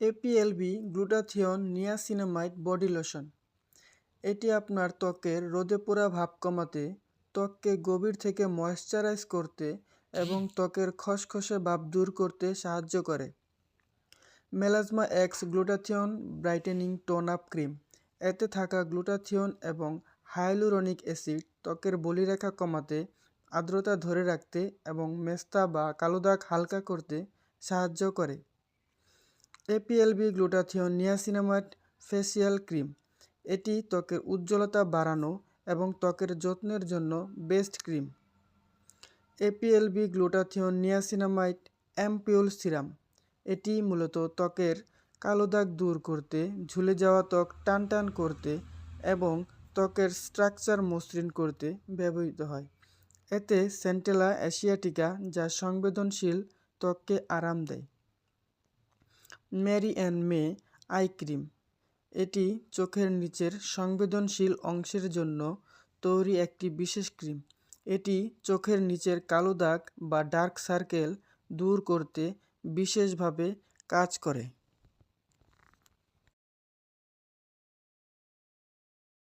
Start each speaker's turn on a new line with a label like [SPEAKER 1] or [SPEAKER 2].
[SPEAKER 1] APLB glutathione niacinamide body lotion এটি আপনার ত্বকের রোদে পোড়া ভাব কমাতে, ত্বককে গভীর থেকে ময়েশ্চারাইজ করতে এবং ত্বকের খসখসে ভাব দূর করতে সাহায্য করে। Melasma x glutathione brightening tone up cream এতে থাকা গ্লুটাথিয়ন এবং হায়ালুরনিক অ্যাসিড ত্বকের বলিরেখা কমাতে, আর্দ্রতা ধরে রাখতে এবং মেস্তা বা কালো দাগ হালকা করতে সাহায্য করে। APLB glutathione niacinamide facial cream এটি ত্বকের উজ্জ্বলতা বাড়ানো এবং ত্বকের যত্নের জন্য best cream APLB glutathione niacinamide ampoule serum এটি মূলত ত্বকের কালো দাগ দূর করতে, ঝুলে যাওয়া ত্বক টান টান করতে এবং ত্বকের স্ট্রাকচার মসৃণ করতে ব্যবহৃত হয়। এতে সেন্টেলা অ্যাসিয়াটিকা যা সংবেদনশীল ত্বককে আরাম দেয়। Mary and May eye cream. এটি চোখের নিচের সংবেদনশীল অংশের জন্য তৈরি একটি বিশেষ ক্রিম। এটি চোখের নিচের কালো দাগ বা ডার্ক সার্কেল দূর করতে বিশেষভাবে কাজ করে।